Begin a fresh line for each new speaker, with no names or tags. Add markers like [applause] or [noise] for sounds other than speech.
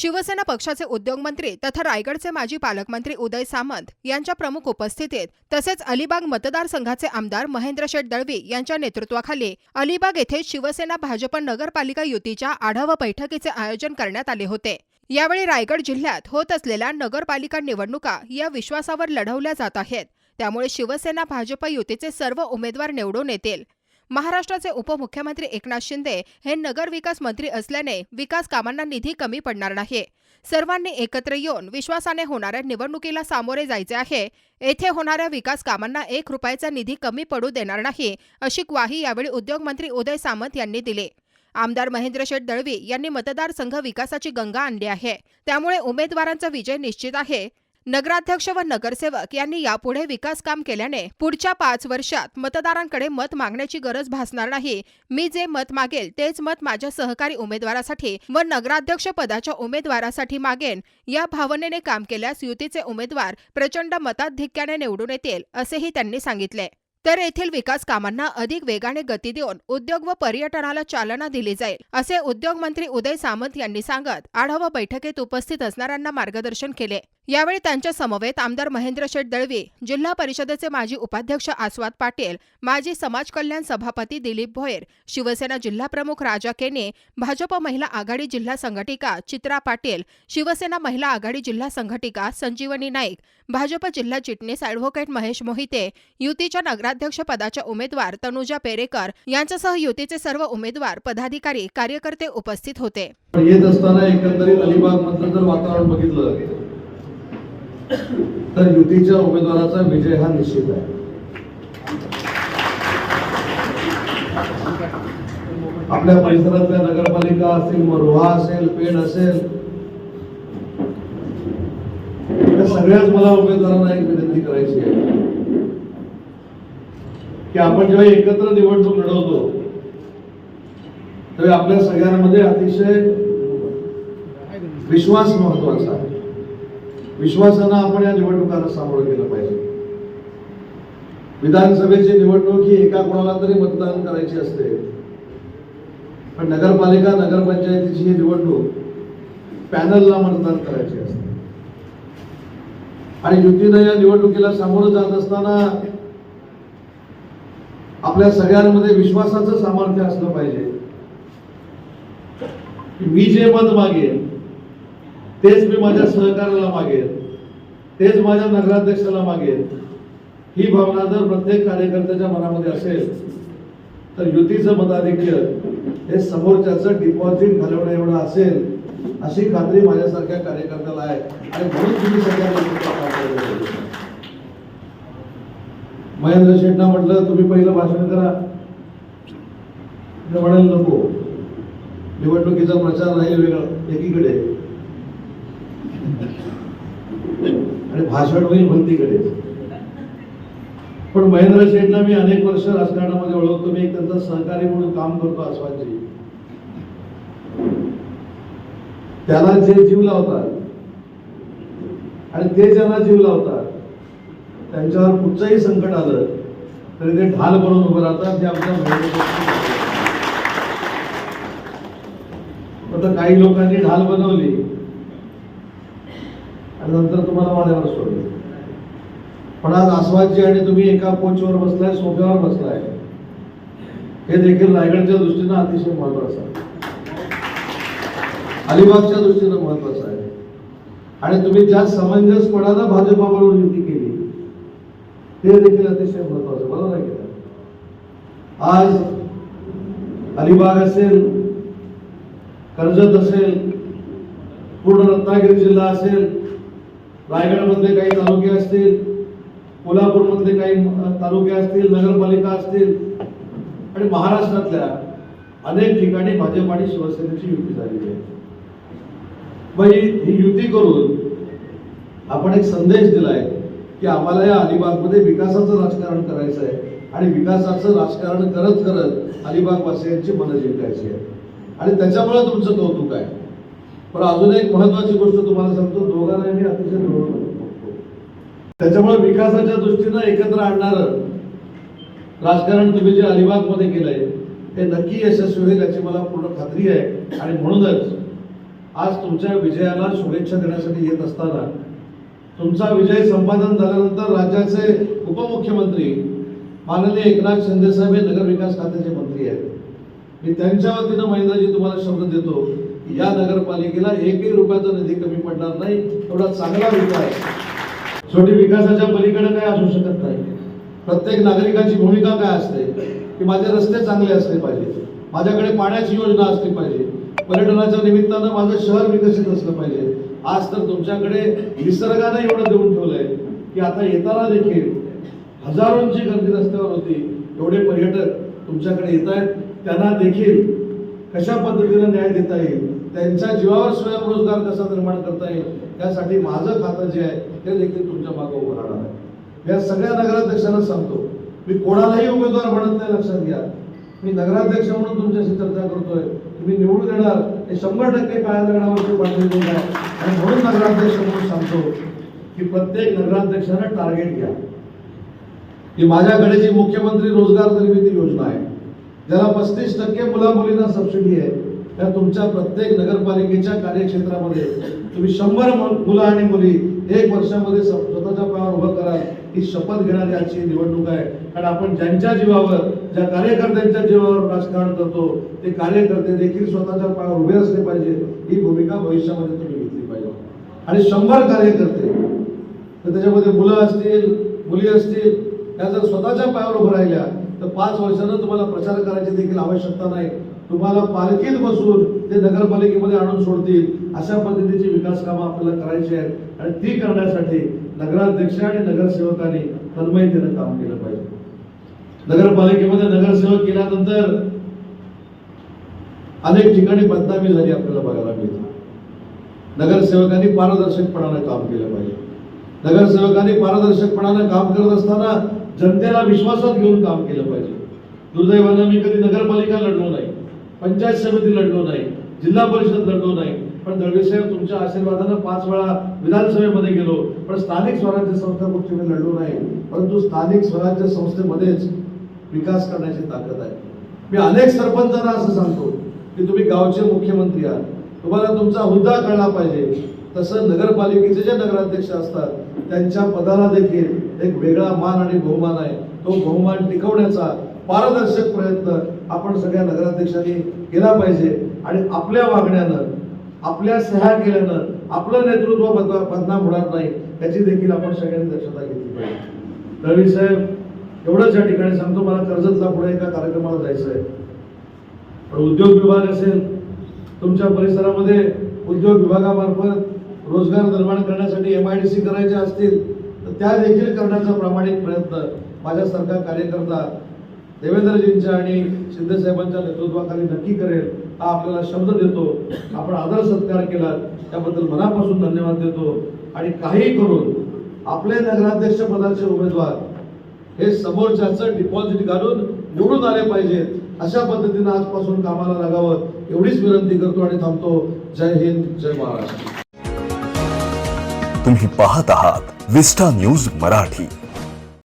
शिवसेना पक्षाचे उद्योगमंत्री तथा रायगडचे माजी पालकमंत्री उदय सामंत यांच्या प्रमुख उपस्थितीत तसेच अलिबाग मतदारसंघाचे आमदार महेंद्र शेठ दळवी यांच्या नेतृत्वाखाली अलिबाग येथे शिवसेना भाजप नगरपालिका युतीच्या आढावा बैठकीचे आयोजन करण्यात आले होते. यावेळी रायगड जिल्ह्यात होत असलेल्या नगरपालिका निवडणुका या विश्वासावर लढवल्या जात आहेत. त्यामुळे शिवसेना भाजप युतीचे सर्व उमेदवार निवडून येतील. महाराष्ट्राचे उपमुख्यमंत्री एकनाथ शिंदे हे नगर विकास मंत्री असल्याने विकास कामांना निधी कमी पडणार नाही सर्वांनी एकत्र येऊन विश्वासाने होणाऱ्या निवडणुकीला सामोरे जायचे आहे. येथे होणाऱ्या विकास कामांना एक रुपयाचा निधी कमी पडू देणार नाही अशी ग्वाही यावेळी उद्योगमंत्री उदय सामंत यांनी दिली. आमदार महेंद्र शेठ दळवी यांनी मतदारसंघ विकासाची गंगा आणली आहे. त्यामुळे उमेदवारांचा विजय निश्चित आहे. नगराध्यक्ष व नगरसेवक यांनी यापुढे विकास काम केल्याने पुढच्या पाच वर्षात मतदारांकडे मत मागण्याची गरज भासणार नाही. मी जे मत मागेल तेच मत माझ्या सहकारी उमेदवारासाठी व नगराध्यक्ष पदाच्या उमेदवारासाठी मागेन. या भावनेने काम केल्यास युतीचे उमेदवार प्रचंड मताधिक्याने निवडून येतील असेही त्यांनी सांगितले. तर येथील विकास कामांना अधिक वेगाने गती देऊन उद्योग व पर्यटनाला चालना दिली जाईल असे उद्योग मंत्री उदय सामंत यांनी सांगत आढावा बैठकीत उपस्थित असणाऱ्यांना मार्गदर्शन केले. यावेळी त्यांच्या समवेत आमदार महेंद्र शेठ दळवी जिल्हा परिषदेचे माजी उपाध्यक्ष आस्वाद पाटील माजी समाज कल्याण सभापती दिलीप भोयर शिवसेना जिल्हा प्रमुख राजा केने भाजप महिला आघाडी जिल्हा संघटिका चित्रा पाटील शिवसेना महिला आघाडी जिल्हा संघटिका संजीवनी नाईक भाजप जिल्हा चिटणीस अॅडव्होकेट महेश मोहिते युतीच्या नगराध्यक्ष पदाच्या उमेदवार तनुजा पेरेकर यांच्यासह युतीचे सर्व उमेदवार पदाधिकारी कार्यकर्ते उपस्थित होते.
येत असताना एकंदरीत अलिबाग मधलं जर वातावरण बघितलं तर युतीच्या उमेदवाराचा विजय हा निश्चित आहे. आपल्या परिसरातल्या नगरपालिका असेल मग असेल पेण असेल सगळ्याच मला उमेदवारांना एक विनंती करायची आहे. की आपण जेव्हा एकत्र निवडणूक लढवतो त्यावेळी आपल्या सगळ्यांमध्ये अतिशय विश्वास महत्त्वाचा आहे. विश्वासानं आपण या निवडणुकांना सामोरं केलं पाहिजे. विधानसभेची निवडणूक ही एका कोणाला तरी मतदान करायची असते. पण नगरपालिका नगरपंचायतीची ही निवडणूक पॅनलला मतदान करायची असते. आणि युतीनं या निवडणुकीला सामोरं जात असताना आपल्या सगळ्यांमध्ये विश्वासाचं सामर्थ्य असलं पाहिजे. मी जे मत मागेन तेच मी माझ्या सहकार्याला मागेन तेच माझ्या नगराध्यक्षाला मागेन ही भावना जर प्रत्येक कार्यकर्त्याच्या मनामध्ये असेल तर युतीचं मताधिक्य हे समोरच्याचं डिपॉझिट घालवणं एवढं असेल अशी खात्री माझ्यासारख्या कार्यकर्त्याला आहे. आणि म्हणून तुम्ही सगळ्या लोकांचा काम करायला पाहिजे. महेंद्र शेटना म्हटलं तुम्ही पहिलं भाषण करा. म्हणायला नको. निवडणुकीचा प्रचार राहील वेगळा एकीकडे. [laughs] आणि भाषण होईल भलतीकडे. पण महेंद्र शेटना मी अनेक वर्ष राजकारणामध्ये ओळखतो. मी एक त्यांचा सहकारी म्हणून काम करतो आसवादजी त्याला जे जीव लावतात आणि ते ज्यांना जीव लावतात त्यांच्यावर कुठचंही संकट आलं तरी ते ढाल बनून उभं राहतात ते आमच्या आता काही लोकांनी ढाल बनवली आणि नंतर तुम्हाला वाड्यावर सोडले. पण आज आसवादजी आणि तुम्ही एका कोचवर बसलाय सोफ्यावर बसलाय. हे देखील रायगडच्या दृष्टीनं अतिशय महत्वाचं आहे. अलिबागच्या दृष्टीनं महत्वाचं आहे. आणि तुम्ही ज्या समंजसपणानं भाजपाबरोबर युती केली ते देखील अतिशय महत्वाचं मला नाही की नाही? आज अलिबाग असेल कर्जत असेल पूर्ण रत्नागिरी जिल्हा असेल रायगडमधले काही तालुके असतील कोल्हापूरमधले काही तालुके असतील नगरपालिका असतील आणि महाराष्ट्रातल्या अनेक ठिकाणी भाजप आणि शिवसेनेची युती झालेली आहे. मग ही युती करून आपण एक संदेश दिला आहे की आम्हाला या अलिबागमध्ये विकासाचं राजकारण करायचं आहे. आणि विकासाचं राजकारण करत करत अलिबागवासियांची मनं जिंकायची आहे आणि त्याच्यामुळे तुमचं कौतुक आहे. पण अजून एक महत्वाची गोष्ट तुम्हाला सांगतो दोघांना मी अतिशय जवळ त्याच्यामुळे विकासाच्या दृष्टीनं एकत्र आणणारं राजकारण तुम्ही जे अलिबागमध्ये केलंय हे नक्की यशस्वी होईल याची मला पूर्ण खात्री आहे. आणि म्हणूनच आज तुमच्या विजयाला शुभेच्छा देण्यासाठी येत असताना तुमचा विजय संपादन झाल्यानंतर राज्याचे उपमुख्यमंत्री माननीय एकनाथ शिंदेसाहेब हे नगरविकास खात्याचे मंत्री आहेत. मी त्यांच्या वतीनं महेंद्रजी तुम्हाला शब्द देतो की या नगरपालिकेला एकही रुपयाचा निधी कमी पडणार नाही एवढा चांगला विकास शेवटी विकासाच्या पलीकडे काय असू शकत नाही. प्रत्येक नागरिकाची भूमिका काय असते? की माझे रस्ते चांगले असले पाहिजे. माझ्याकडे पाण्याची योजना असली पाहिजे. पर्यटनाच्या निमित्तानं माझं शहर विकसित असलं पाहिजे. आज तर तुमच्याकडे निसर्गानं एवढं देऊन ठेवलंय की आता येताना देखील हजारोंची गर्दी रस्त्यावर होती. एवढे पर्यटक तुमच्याकडे येत आहेत. त्यांना देखील कशा पद्धतीनं न्याय देता येईल? त्यांच्या जीवावर स्वयंरोजगार कसा निर्माण करता येईल? त्यासाठी माझं खातं जे आहे ते देखील तुमच्या मागे उभं राहणार आहे. या सगळ्या नगराध्यक्षांना सांगतो मी कोणालाही उमेदवार म्हणत नाही लक्षात घ्या. मी नगराध्यक्ष म्हणून तुमच्याशी चर्चा करतोय. तुम्ही निवडून येणार. हे शंभर टक्के काळ्या दगडावरती आहे आणि म्हणून नगराध्यक्ष म्हणून सांगतो की प्रत्येक नगराध्यक्षानं टार्गेट घ्या. की माझ्याकडे जी मुख्यमंत्री रोजगार निर्मिती योजना आहे ज्याला पस्तीस टक्के मुला मुलींना सबसिडी आहे त्या तुमच्या प्रत्येक नगरपालिकेच्या कार्यक्षेत्रामध्ये तुम्ही शंभर मुलं आणि मुली एक वर्षामध्ये स्व- पायावर उभं कराल ही शपथ घेणारी आजची निवडणूक आहे. कारण आपण ज्यांच्या जीवावर ज्या कार्यकर्त्यांच्या जीवावर राजकारण करतो ते कार्यकर्ते देखील स्वतःच्या पायावर उभे असले पाहिजे ही भूमिका भविष्यामध्ये तुम्ही घेतली पाहिजे. आणि शंभर कार्यकर्ते तर त्याच्यामध्ये मुलं असतील मुली असतील त्या जर स्वतःच्या पायावर उभं राहिल्या तर पाच वर्षानं तुम्हाला प्रचार करायची देखील आवश्यकता नाही. तुम्हाला पालखीत बसून ते नगरपालिकेमध्ये आणून सोडतील. अशा पद्धतीची विकास कामं आपल्याला करायची आहेत. आणि ती करण्यासाठी नगराध्यक्ष आणि नगरसेवकांनी तन्मयतेनं काम केलं पाहिजे. नगरपालिकेमध्ये नगरसेवक केल्यानंतर अनेक ठिकाणी बदनामी झाली आपल्याला बघायला मिळते. नगरसेवकांनी पारदर्शकपणानं काम केलं पाहिजे. नगरसेवकांनी पारदर्शकपणानं काम करत असताना जनतेला विश्वासात घेऊन काम केलं पाहिजे. दुर्दैवानं मी कधी नगरपालिका लढलो नाही पंचायत समिती लढलो नाही जिल्हा परिषद लढलो नाही पण दळवे साहेब तुमच्या आशीर्वादानं पाच वेळा विधानसभेमध्ये गेलो. पण स्थानिक स्वराज्य संस्था कुठची मी लढलो नाही. परंतु स्थानिक स्वराज्य संस्थेमध्येच विकास करण्याची ताकद आहे. मी अनेक सरपंचांना असं सांगतो की तुम्ही गावचे मुख्यमंत्री आहात. तुम्हाला तुमचा हुद्दा कळला पाहिजे. तसं नगरपालिकेचे जे नगराध्यक्ष असतात त्यांच्या पदाला देखील एक वेगळा मान आणि बहुमान आहे. तो बहुमान टिकवण्याचा पारदर्शक प्रयत्न आपण सगळ्या नगराध्यक्षांनी केला पाहिजे. आणि आपल्या वागण्यानं आपल्या सह्या केल्यानं आपलं नेतृत्व बदला- बदनाम होणार नाही याची देखील आपण सगळ्यांनी दक्षता घेतली पाहिजे. रवी साहेब एवढंच या ठिकाणी सांगतो मला कर्जतला पुढे एका कार्यक्रमाला जायचं आहे पण उद्योग विभाग असेल तुमच्या परिसरामध्ये उद्योग विभागामार्फत रोजगार निर्माण करण्यासाठी एम आय डी सी करायचे असतील तर त्या देखील करण्याचा प्रामाणिक प्रयत्न माझ्यासारखा कार्यकर्ता देवेंद्रजींच्या आणि शिंदे साहेबांच्या नेतृत्वाखाली नक्की करेल. हा आपल्याला शब्द देतो. आपण आदर सत्कार केला त्याबद्दल मनापासून धन्यवाद देतो. आणि काही करून आपले नगराध्यक्ष पदाचे उमेदवार हे समोरच्याचं डिपॉझिट घालून निवडून आले पाहिजेत. अशा पद्धतीनं आजपासून कामाला लागावं एवढीच विनंती करतो आणि थांबतो. जय हिंद जय महाराष्ट्र.
तुम्ही पाहत आहात विस्टा न्यूज मराठी.